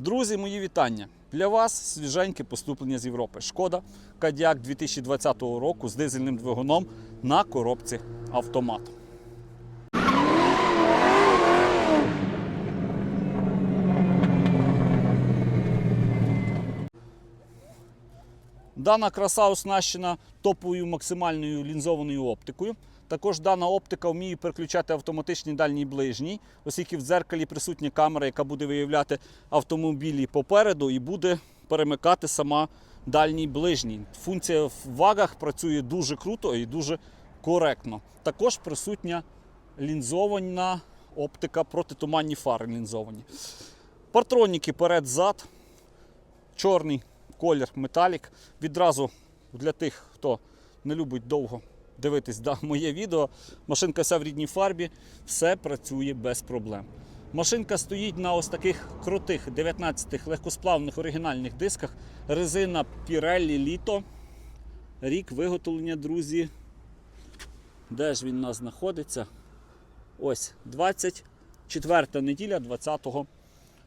Друзі, мої вітання! Для вас свіженьке поступлення з Європи. Шкода Кадіак 2020 року з дизельним двигуном на коробці автомат. Дана краса оснащена топовою максимальною лінзованою оптикою. Також дана оптика вміє переключати автоматичний дальній ближній, оскільки в дзеркалі присутня камера, яка буде виявляти автомобілі попереду і буде перемикати сама дальній ближній. Функція в вагах працює дуже круто і дуже коректно. Також присутня лінзована оптика протитуманні фари лінзовані. Партроніки перед-зад, чорний колір металік. Відразу для тих, хто не любить довго дивитись да, моє відео. Машинка вся в рідній фарбі, все працює без проблем. Машинка стоїть на ось таких крутих 19-х легкосплавних оригінальних дисках. Резина Pirelli Lito. Рік виготовлення, друзі. Де ж він у нас знаходиться? Ось 24 неділя 20-го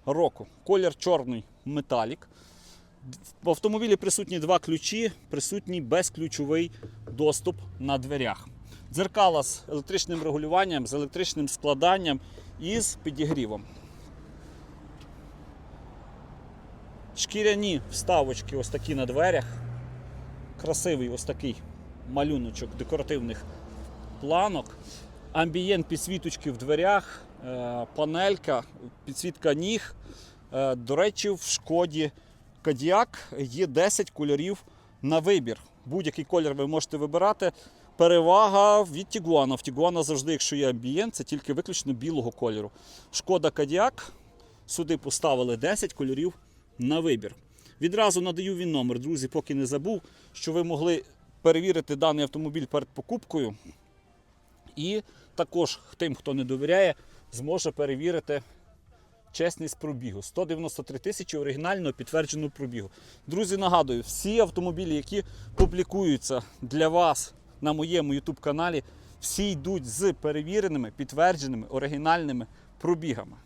року. Колір чорний металік. В автомобілі присутні два ключі, присутній безключовий доступ на дверях. Дзеркала з електричним регулюванням, з електричним складанням і з підігрівом. Шкіряні вставочки ось такі на дверях. Красивий ось такий малюночок декоративних планок. Амбієнт підсвіточки в дверях, е, панелька, підсвітка ніг. Е, До речі, в шкоді Кадіак є 10 кольорів на вибір. Будь-який колір ви можете вибирати. Перевага від Тігуана. В Тігуана завжди, якщо є амбієнт, це тільки виключно білого кольору. Шкода Кадіак. Сюди поставили 10 кольорів на вибір. Відразу надаю він номер, друзі, поки не забув, що ви могли перевірити даний автомобіль перед покупкою. І також тим, хто не довіряє, зможе перевірити чесність пробігу. 193 тисячі оригінального підтвердженого пробігу. Друзі, нагадую, всі автомобілі, які публікуються для вас на моєму YouTube каналі, всі йдуть з перевіреними, підтвердженими, оригінальними пробігами.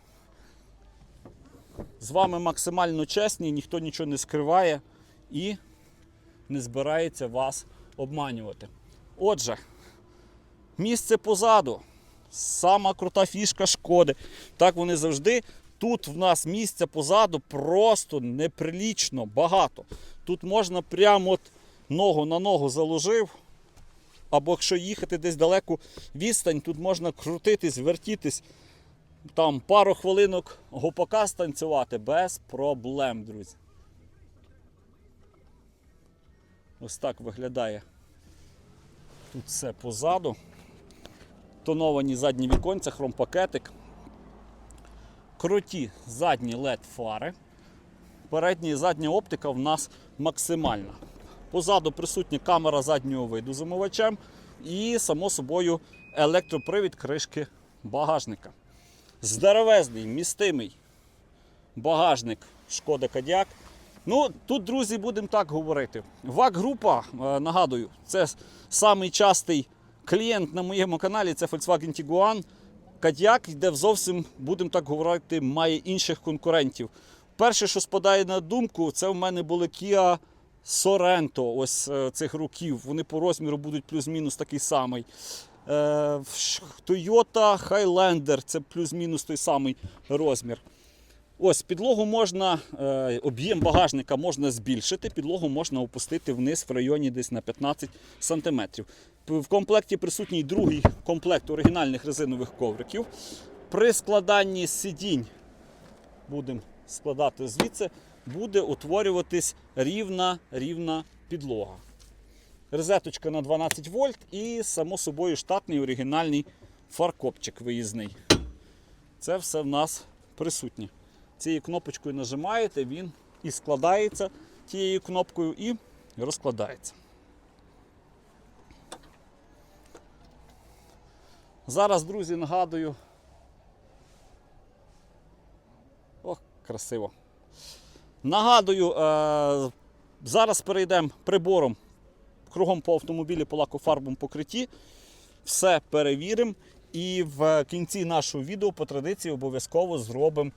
З вами максимально чесні, ніхто нічого не скриває і не збирається вас обманювати. Отже, місце позаду. Сама крута фішка шкоди. Так вони завжди. Тут в нас місця позаду просто неприлічно багато. Тут можна прямо от ногу на ногу заложив. Або якщо їхати десь далеку відстань, тут можна крутитись, вертітись. Там пару хвилинок гопака станцювати без проблем, друзі. Ось так виглядає тут все позаду. Тоновані задні віконця, хромпакетик. Круті задні LED фари. Передня і задня оптика в нас максимальна. Позаду присутня камера заднього виду з і, само собою, електропривід кришки багажника. Здоровезний, містимий багажник Шкода Кадіак. Ну, тут, друзі, будемо так говорити. ВАК-група, е, нагадую, це самий частий клієнт на моєму каналі це Volkswagen Tiguan. Кадіак йде в зовсім, будемо так говорити, має інших конкурентів. Перше, що спадає на думку, це в мене були Kia Sorento ось е, цих років. Вони по розміру будуть плюс-мінус такий самий. Е, Toyota Highlander це плюс-мінус той самий розмір. Ось підлогу можна, е, об'єм багажника можна збільшити, підлогу можна опустити вниз в районі десь на 15 см. В комплекті присутній другий комплект оригінальних резинових ковриків. При складанні сидінь будемо складати звідси, буде утворюватись рівна рівна підлога. Розеточка на 12 вольт і, само собою, штатний оригінальний фаркопчик виїзний. Це все в нас присутнє. Цією кнопочкою нажимаєте, він і складається тією кнопкою, і розкладається. Зараз, друзі, нагадую. Ох, красиво. Нагадую, е- зараз перейдемо прибором кругом по автомобілі по лакофарбовому покритті. Все перевіримо. І в кінці нашого відео по традиції обов'язково зробимо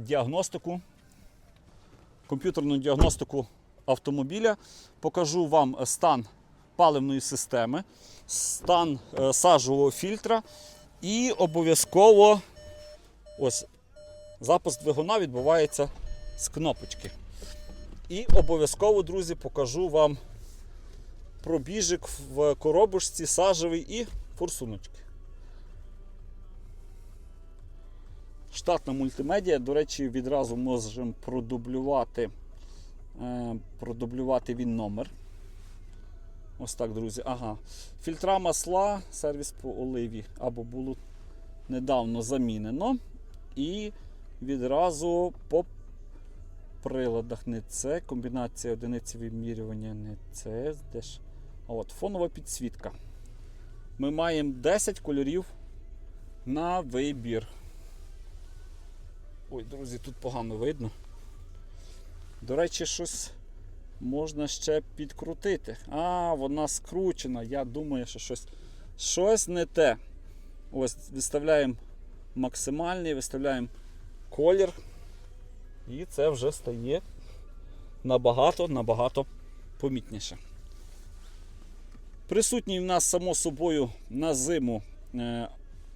діагностику комп'ютерну діагностику автомобіля, покажу вам стан паливної системи, стан е, сажового фільтра і обов'язково ось запуск двигуна відбувається з кнопочки. І обов'язково, друзі, покажу вам пробіжик в коробочці сажевий і форсуночки. Штатна мультимедіа, до речі, відразу можемо продублювати, е, продублювати він номер. Ось так, друзі. Ага. Фільтра масла, сервіс по оливі або було недавно замінено. І відразу по приладах не це. Комбінація одиниці вимірювання не це. Де ж? А От, фонова підсвітка. Ми маємо 10 кольорів на вибір. Ой, друзі, тут погано видно. До речі, щось можна ще підкрутити. А, вона скручена. Я думаю, що щось, щось не те. Ось, виставляємо максимальний, виставляємо колір. І це вже стає набагато-набагато помітніше. Присутній в нас, само собою, на зиму е,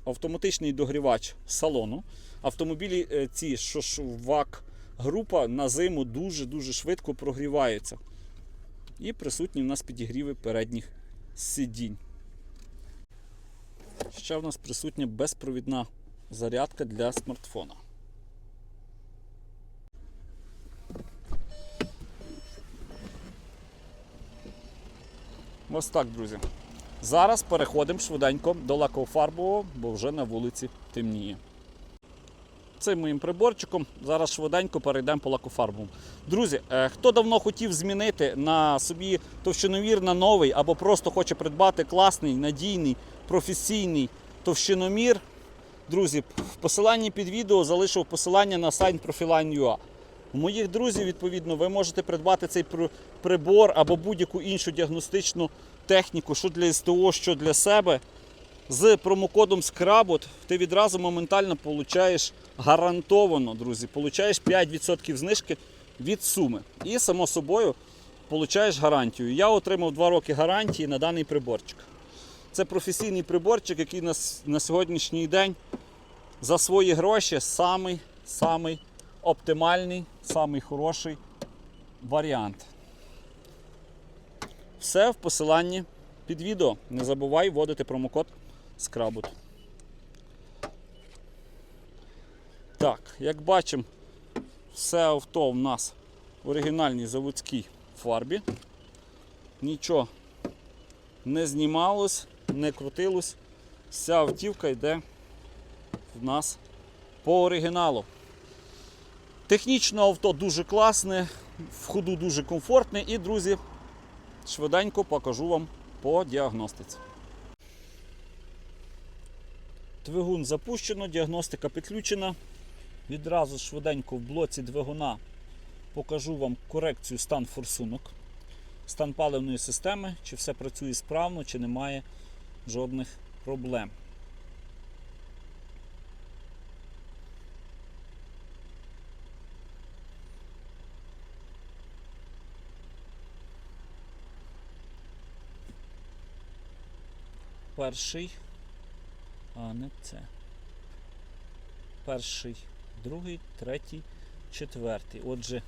автоматичний догрівач салону. Автомобілі е, ці, що ж ВАК група на зиму дуже-дуже швидко прогріваються. І присутні в нас підігріви передніх сидінь. Ще в нас присутня безпровідна зарядка для смартфона. Ось так, друзі. Зараз переходимо швиденько до лакофарбового, бо вже на вулиці темніє. Цим моїм приборчиком зараз швиденько перейдемо по лакофарбовому. Друзі, е, хто давно хотів змінити на собі товщиномір на новий або просто хоче придбати класний, надійний, професійний товщиномір, друзі, в посиланні під відео залишив посилання на сайт Profiline.ua. У моїх друзів, відповідно, ви можете придбати цей прибор або будь-яку іншу діагностичну техніку, що для СТО, що для себе. З промокодом SCRABOT ти відразу моментально получаєш гарантовано, друзі, получаєш 5% знижки від суми. І, само собою, получаєш гарантію. Я отримав 2 роки гарантії на даний приборчик. Це професійний приборчик, який на, на сьогоднішній день за свої гроші самий, самий оптимальний, самий хороший варіант. Все в посиланні під відео. Не забувай вводити промокод Скрабут. Так, як бачимо, все авто в нас в оригінальній заводській фарбі. Нічого не знімалось, не крутилось. Вся автівка йде в нас по оригіналу. Технічно авто дуже класне, в ходу дуже комфортне і, друзі, швиденько покажу вам по діагностиці. Двигун запущено, діагностика підключена. Відразу швиденько в блоці двигуна покажу вам корекцію стан форсунок, стан паливної системи, чи все працює справно, чи немає жодних проблем. Перший, а не це. Перший, другий, третій, четвертий. Отже,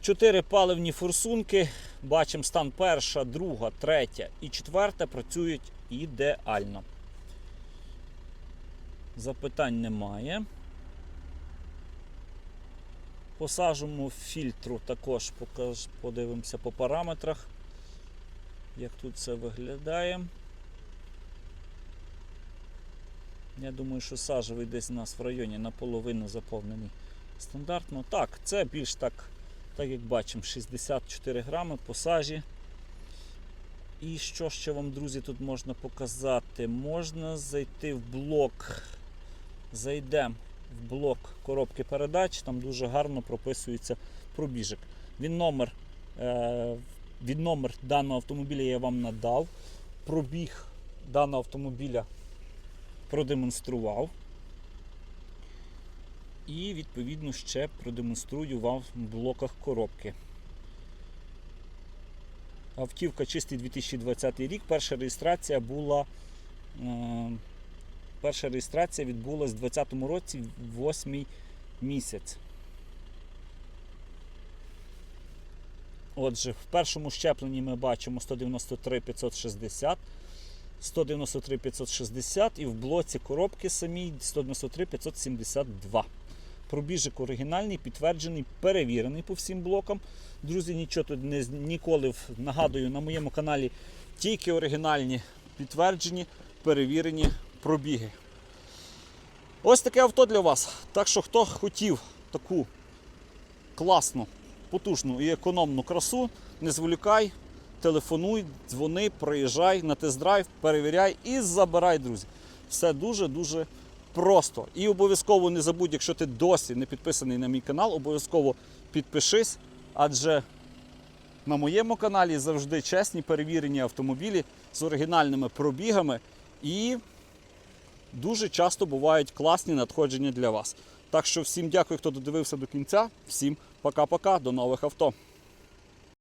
чотири паливні форсунки. Бачимо стан перша, друга, третя і четверта працюють ідеально. Запитань немає. По фільтру також подивимося по параметрах, як тут це виглядає. Я думаю, що сажевий десь у нас в районі наполовину заповнений стандартно. Так, це більш так, так як бачимо, 64 грами по сажі. І що ще вам, друзі, тут можна показати? Можна зайти в блок. Зайдемо в блок коробки передач, там дуже гарно прописується пробіжок. Він номер, е, від номер даного автомобіля я вам надав. Пробіг даного автомобіля продемонстрував. І відповідно ще продемонструю вам в блоках коробки. Автівка чистий 2020 рік. Перша реєстрація була. Е, перша реєстрація відбулась у 2020 році, 8 місяць. Отже, в першому щепленні ми бачимо 193 560, 193 560 і в блоці коробки самій 193 572. Пробіжик оригінальний, підтверджений, перевірений по всім блокам. Друзі, нічого тут не, ніколи нагадую на моєму каналі тільки оригінальні, підтверджені, перевірені пробіги. Ось таке авто для вас. Так що, хто хотів таку класну, потужну і економну красу, не зволікай, телефонуй, дзвони, приїжджай на тест-драйв, перевіряй і забирай, друзі. Все дуже-дуже просто. І обов'язково не забудь, якщо ти досі не підписаний на мій канал, обов'язково підпишись, адже на моєму каналі завжди чесні перевірені автомобілі з оригінальними пробігами і дуже часто бувають класні надходження для вас. Так що всім дякую, хто додивився до кінця. Всім пока-пока, до нових авто.